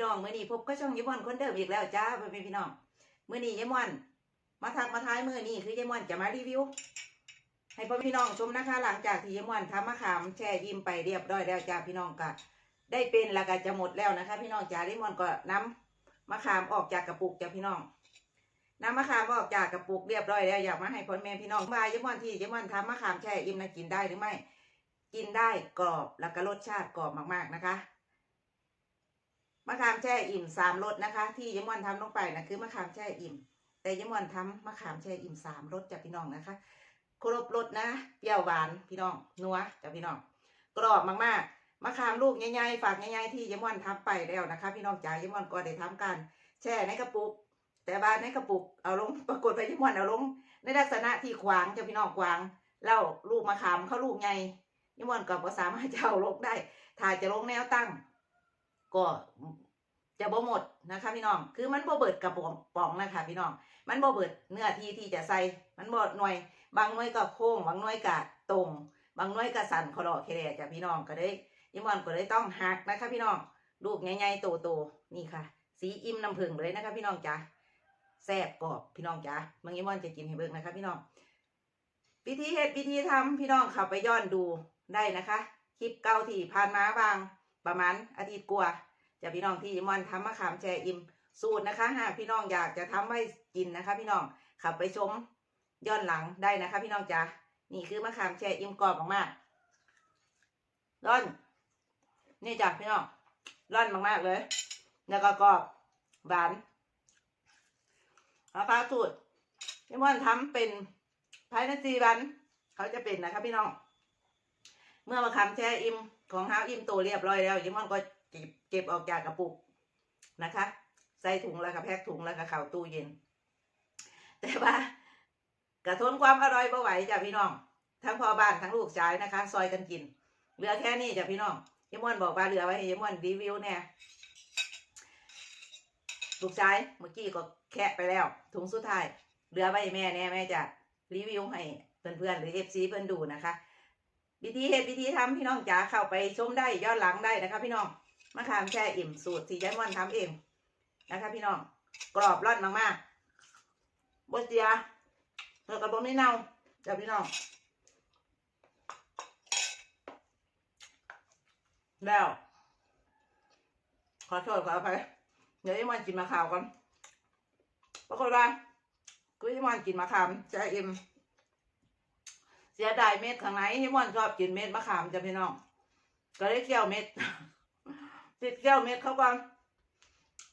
พี่น้องมื้อนี้พบก็ช่องยายม่อนคนเดิมอีกแล้วจ้าพ่อแม่พี่น้องเมื้อนี้ยายม่อน มาทักมาท้ายเมื้อนี้คือยายม่อนจะมารีวิว ให้พ่อพี่น้องชมนะคะ หลังจากที่ยายม่อนทำมะขามแช่ยิ้มไปเรียบร้อยแล้วจ้าพี่น้องก็ได้เป็นแล้วก็จะหมดแล้วนะคะ พี่น้องจ้ายายม่อนก็นำมะขามออกจากกระปุกจ้าพี่น้องน้ำมะขามออกจากกระปุกเรียบร้อยแล้วอยากมาให้พ่อแม่พี่น้องว่ายายมอนที่ยายม่อนทำมะขามแช่ยิ้มนะกินได้หรือไม่ กินได้กรอบแล้วก็รสชาติกรอบมากๆนะคะ มะขามแช่อิ่มสามรสนะคะ ที่ยมวันทำลงไปนะคือมะขามแช่อิ่ม แต่ยมวันทำมะขามแช่อิ่มสามรสจ้ะพี่น้องนะคะครบรสนะเปรี้ยวหวานพี่น้องนัวจ้ะพี่น้อง กรอบมากๆมะขามลูกใหญ่ๆฝากใหญ่ๆที่ยมวันทำไปแล้วนะคะ พี่น้องจ๋ายมวันก็ได้ทำการแช่ในกระปุก แต่บ้านในกระปุกเอาลงปรากฏไปยมวันเอาลง ในลักษณะที่ขวางจ้ะพี่น้องขวางแล้วลูกมะขามเขาลูกใหญ่ยมวันก็บ่สามารถจะเอาลงได้ถ้าจะลงแนวตั้ง ก็จะบ่หมดนะคะพี่น้อง คือมันบ่เบิดกระป๋องป๋องนะคะพี่น้อง มันบ่เบิดเนื้อที่ที่จะใส่ มันบ่หน่วย บางหน่วยก็โค้ง บางหน่วยก็ตรง บางหน่วยก็สั่นคอดอเคแดจ้ะพี่น้องก็ได้ยิมอนก็เลยต้องหักนะคะพี่น้อง ลูกใหญ่ๆโตๆนี่ค่ะ สีอิ่มน้ำผึ้งเลยนะคะพี่น้องจ๋าแซ่บกรอบพี่น้องจ๋าเมื่อยิมอนจะกินให้เบิ่งนะคะพี่น้อง วิธีเฮ็ดวิธีทำพี่น้องข้าไปย้อนดูได้นะคะ คลิปเก่าที่ผ่านมาบาง ประมาณอาทิตย์กว่าจะพี่น้องที่มันทำมะขามแช่อิ่มสูตรนะคะ หากพี่น้องอยากจะทำไว้กินนะคะ พี่น้องขับไปชมย้อนหลังได้นะคะ พี่น้องจ๋านี่คือมะขามแช่อิ่มกรอบมากๆร่อน นี่จ้ะพี่น้องร่อนมากๆเลย แล้วก็กรอบหวานนะคะสูตรพี่ม่อนทำเป็นภายในสี่วัน เขาจะเป็นนะคะ พี่น้อง เมื่อมะขามแช่อิ่ม ของเฮาอิ่มโตเรียบร้อยแล้วยิมอนก็เก็บเก็บออกจากกระปุกนะคะ ใส่ถุงแล้วก็แพ็คถุงแล้วก็เข้าตู้เย็น แต่ว่ากระทนความอร่อยบ่ไหวจ้ะพี่น้อง ทั้งพ่อบ้านทั้งลูกชายนะคะ ซอยกันกินเหลือแค่นี้จ้ะพี่น้องยิมอนบอกว่าเหลือไว้ให้ยิมอนรีวิวเนี่ยลูกชายเมื่อกี้ก็แคะไปแล้วถุงสุดท้ายเหลือไว้แม่แน่แม่จะรีวิวให้เพื่อนๆหรือเอฟซีเพื่อนดูนะคะ วิธีเฮ็ดวิธีทำพี่น้องจ๋าเข้าไปชมได้ย้อนหลังได้นะคะ พี่น้องมะขามแช่อิ่มสูตรที่ยายม่อนทำเองนะคะ พี่น้องกรอบร่อนมากๆบดเจียเธอกระบอกไม่เน่าจ้ะพี่น้องแล้ว ขอโทษขออภัยเดี๋ยวยายม่อนกินมะขามก่อนปรากฏว่ากูยายม่อนกินมะขามแช่อิ่ม สียดายเม็ดข้างในที่ม่อนชอบกินเม็ดมะขามจ้ะพี่น้อง ก็เลยเคี่ยวเม็ดติดเคี่ยวเม็ดเข้าก่อน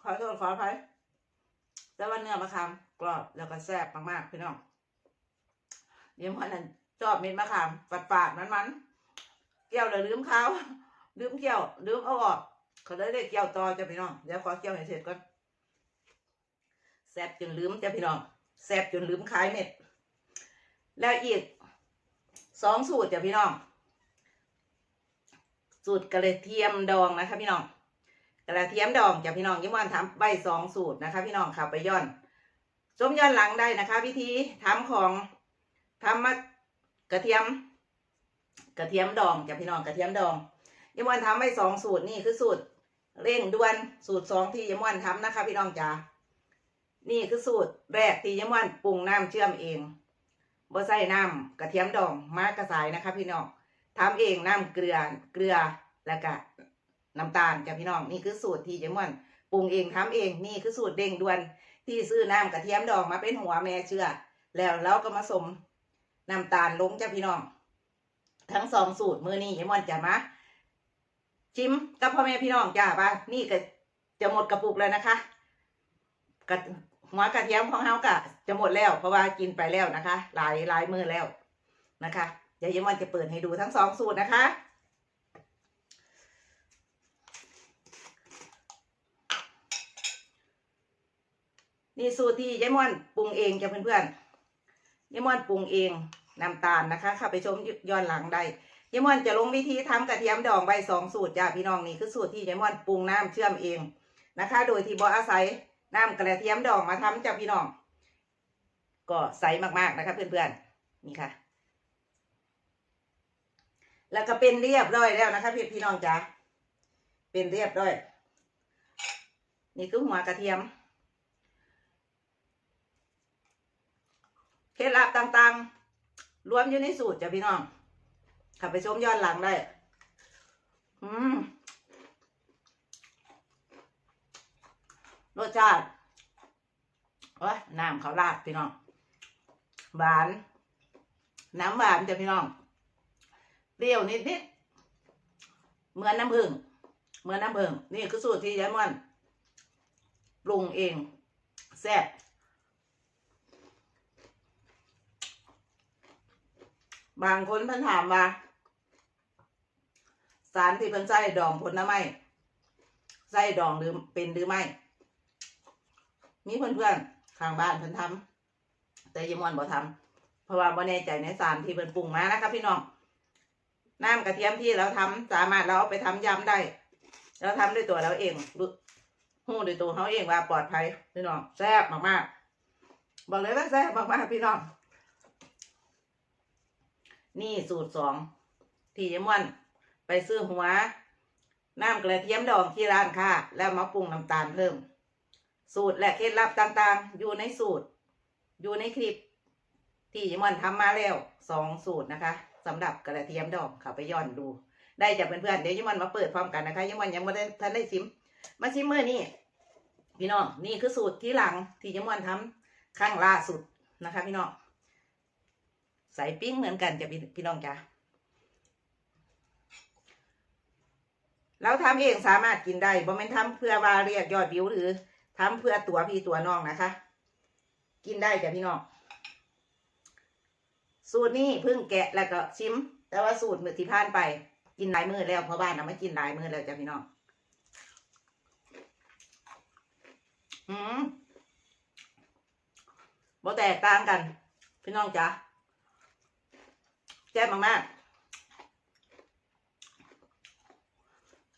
ขอโทษขออภัยแต่ว่าเนื้อมะขามกรอบแล้วก็แซ่บมากๆพี่น้องเดี๋ยวมันนั้นชอบเม็ดมะขามฝาดๆมันๆเกี่ยวแล้วลืมเขาลืมเกี่ยวลืมเอาออกเขาเลยได้เกี่ยวต่อจ้ะพี่น้องเดี๋ยวขอเกี่ยวให้เสร็จก่อนแซ่บจนลืมจ้ะพี่น้องแซ่บจนลืมขายเม็ดแล้วอีก สองสูตรจ้ะพี่น้อง สูตรกระเทียมดองนะคะ พี่น้อง กระเทียมดองจ้ะพี่น้องยิ่งวันทำใบสองสูตรนะคะ พี่น้องค่ะไปย้อนชมย้อนหลังได้นะคะ วิธีทำของทำมากระเทียม กระเทียมดองจ้ะพี่น้องกระเทียมดองยิ่งวันทำใบสองสูตรนี่คือสูตรเร่งด่วนสูตรสองที่ยิ่งวันทำนะคะ พี่น้องจ๋านี่คือสูตรแรกที่ยิ่งวันปรุงน้ำเชื่อมเอง บ่ใส่น้ำกระเทียมดองมากระสายนะคะพี่น้องทำเองน้ำเกลือเกลือแล้วก็น้ำตาลจ้ะพี่น้องนี่คือสูตรที่เจม่อนปรุงเองทำเองนี่คือสูตรเด้งด่วน ที่ซื้อน้ำกระเทียมดองมาเป็นหัวแม่เชื่อ แล้วเราก็มาสมน้ำตาลลงจ้ะพี่น้อง ทั้งสองสูตรมือนี้เจม่อนจะมาชิมกับพ่อแม่พี่น้องจ้าป่ะนี่ก็จะหมดกระปุกแล้วนะคะกระ หัวกระเทียมของเฮากะจะหมดแล้ว เพราะว่ากินไปแล้วนะคะ หลายหลายมือแล้วนะคะเดี๋ยวยมอนจะเปิดให้ดูทั้งสองสูตรนะคะ นี่สูตรที่ยายม่อนปรุงเองจ้ะเพื่อนๆยายม่อนปรุงเองน้ำตาลนะคะเข้าไปชมย้อนหลังได้ยายม่อนจะลงวิธีทำกระเทียมดองใบสองสูตรจ้ะพี่น้องนี่คือสูตรที่ยายม่อนปรุงน้ำเชื่อมเองนะคะ โดยที่บออาศัย น้ำกระเทียมดองมาทำจ้ะพี่น้อง ก็ใสมากๆนะคะเพื่อนๆนี่ค่ะ แล้วก็เป็นเรียบร้อยแล้วนะคะพี่พี่น้องจ๋าเป็นเรียบร้อย นี่คือหัวกระเทียมเคล็ดลับต่างๆ รวมอยู่ในสูตรจ้ะพี่น้องขับไปชมย้อนหลังได้ อืม รสชาติโอ้ยน้ำเขาราดพี่น้อง หวาน น้ำหวานจ้ะพี่น้อง เปรี้ยวนิดๆเหมือนน้ำผึ้งเหมือนน้ำผึ้งนี่คือสูตรที่ยายม่อนปรุงเองแซ่บบาง คนเพิ่นถามว่า สารที่เพิ่นใส่ดองผลไม้ใส่ดองหรือเป็นหรือไม่ มีเพื่อนๆข้างบ้านเพิ่นทำแต่ยายมอนบ่ทำเพราะว่าบ่แน่ใจในสารที่เพิ่นปรุงมานะครับพี่น้องน้ำกระเทียมที่เราทำสามารถเราเอาไปทำยำได้ เราทำด้วยตัวเราเองรู้หู้ด้วยตัวเขาเองว่าปลอดภัยพี่น้องแซ่บมากๆบอกเลยว่าแซ่บมากๆพี่น้องนี่สูตรสองที่ยม่อนไปซื้อหัวน้ำกระเทียมดองที่ร้านค่ะ แล้วมาปรุงน้ำตาลเพิ่ม สูตรและเคล็ดลับต่างๆ อยู่ในสูตร อยู่ในคลิป ที่ยมอนทำมาแล้วสองสูตรนะคะสำหรับกระเทียมดองเข้าไปย้อนดู ได้จากเพื่อนๆเดี๋ยวยมอนมาเปิดพร้อมกันนะคะยมอนยังไม่ได้ทันได้ชิม มาชิมมื้อนี้พี่น้องนี่คือสูตรที่หลังที่ยมอนทำครั้งล่าสุดนะคะ พี่น้องใส่ปิ้งเหมือนกันจะพี่น้องจ้ะเราทำเองสามารถกินได้บ่แม่นทำเพื่อว่าเรียกยอดวิวหรือ ทำเพื่อตัวพี่ตัวน้องนะคะ กินได้จ้ะพี่น้อง สูตรนี้เพิ่งแกะแล้วก็ชิม แต่ว่าสูตรมือที่ผ่านไป กินหลายมือแล้วเพราะบ้านนะไม่กินหลายมือแล้วจ้ะพี่น้อง อืมบ่แตกต่างกัน พี่น้องจ้ะแซ่บมากๆ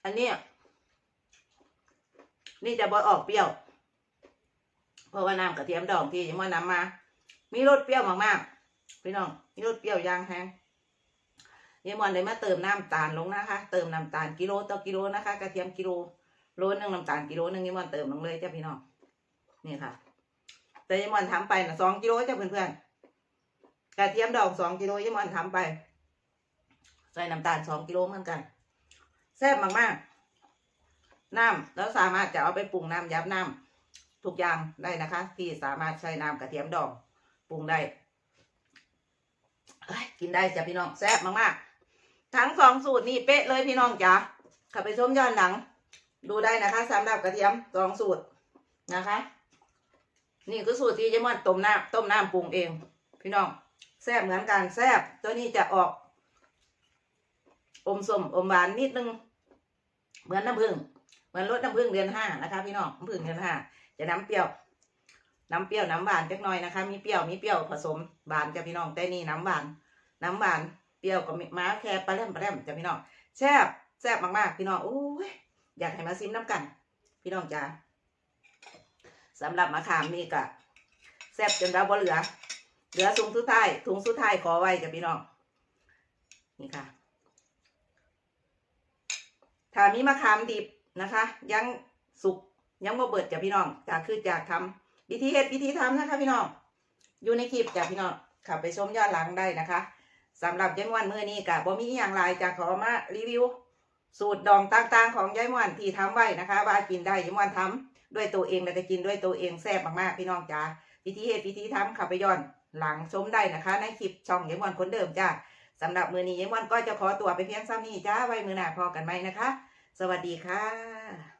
อันนี้นี่จะบอออกเปรี้ยว เพราะว่าน้ำกระเทียมดองที่ยังมานำมา มีรสเปรี้ยวมากๆพี่น้องมีรสเปรี้ยวยางแห้งยังมอนเลยมาเติมน้ำตาลลงนะคะ เติมน้ำตาลกิโลต่อกิโลนะคะกระเทียมกิโลโลนึงน้ำตาลกิโลนึงยังมอนเติมลงเลยจ้ะพี่น้องนี่ค่ะ แต่ยังมอนทำไปนะสองกิโลจ้ะเพื่อนๆกระเทียมดองสองกิโลยี่มันทำไปใส่น้ำตาลสองกิโลเหมือนกันแซ่บมากๆน้ำแล้วสามารถจะเอาไปปรุงน้ำยับน้ำ ทุกอย่างได้นะคะ ที่สามารถใช้น้ำกระเทียมดองปรุงได้กินได้จ้ะพี่น้องแซ่บมากๆ ทั้งสองสูตรนี่เป๊ะเลยพี่น้องจ๋าขับไปชมย้อนหลัง ดูได้นะคะสำหรับกระเทียมสองสูตรนะคะ นี่คือสูตรที่เจมอนต้มน้ำต้มน้ำปรุงเอง พี่น้องแซ่บเหมือนกันแซ่บตัวนี้จะออก อมส้มอมหวานนิดนึง เหมือนน้ำผึ้งเหมือนรสน้ำผึ้งเดือนห้านะคะ พี่น้องน้ำผึ้งเดือนห้า จะน้ำเปรี้ยว น้ำเปรี้ยวน้ำหวานเล็กน้อยนะคะ มีเปรี้ยวมีเปรี้ยวผสมหวานจะพี่น้องแต่นี่น้ำหวานน้ำหวานเปรี้ยวกับม้าแค่ปลาแรมปลาแรมจะพี่น้องแซ่บแซ่บมากๆ พี่น้องโอ้ยอยากให้มาซิมน้ำกัน พี่น้องจ้าสำหรับมะขามนี่ก็แซ่บจนเราบ่เหลือ เหลือถุงสุดท้ายถุงสุดท้ายขอไว้จ้ะพี่น้องนี่ค่ะถ้ามีมะขามดิบนะคะ ยังสุก ยังบ่เบิดจ้ะพี่น้องจากคือจากทำวิธีเฮ็ดวิธีทำนะคะ พี่น้อง อยู่ในคลิปจ้ะพี่น้องขับไปชมย้อนหลังได้นะคะสำหรับยายมวนมื้อนี้กะบ่มีอย่างไรจะขอมารีวิว สูตรดองต่างๆ ของยายมวนที่ทำไว้นะคะ ว่ากินได้ยายมวนทำด้วยตัวเองแล้วก็กินด้วยตัวเองแซ่บมากๆพี่น้องจ้าวิธีเฮ็ดวิธีทำขับไปย้อนหลังชมได้นะคะ ในคลิปช่องเยมวันคนเดิมจ้าสำหรับมือนี้เยมวันก็จะขอตัวไปเพียงซ้ำนี้จ้าไว้มือหน้าพอกันไหมนะคะ สวัสดีค่ะ